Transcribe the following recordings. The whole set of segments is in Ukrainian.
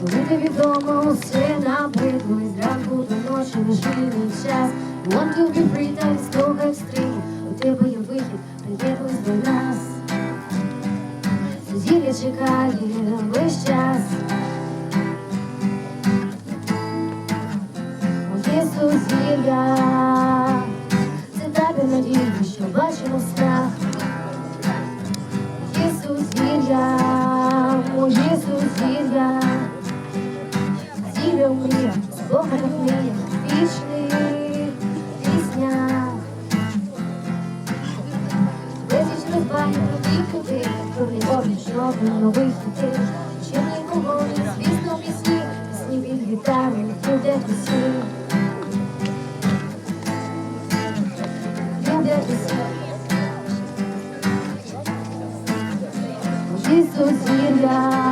Коли невідомо все набридло і зранку до ночі не час. Want to be free, та відстога стрій, у тебе є вихід, приєднуйся до нас. Зір'я чекає весь час. Моє сузір'я, це табір надії, що бачимо в снах. Зілля в мріях, спогадах мріях, вічних піснях. Безліч розбавів, і куди, повний обріч, новий, новий хіти. Чимні колони, звісно, пісні, пісні від гітари, буде пісні. Буде пісні. Мої сузір'я,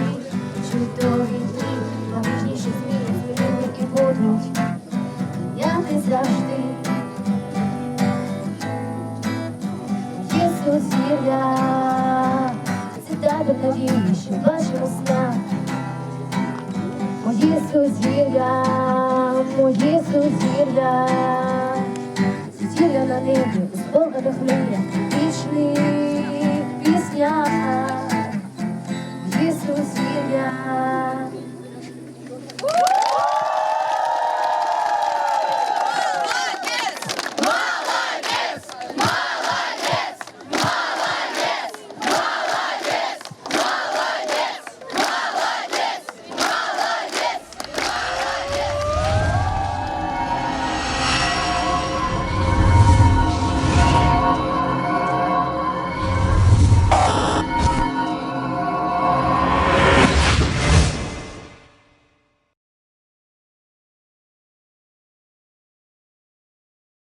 є сузір'я, це тебе вашего що мой сна. Моє сузір'я, моє сузір'я, сузір'я на небі, у Бога мрія, вічних піснях.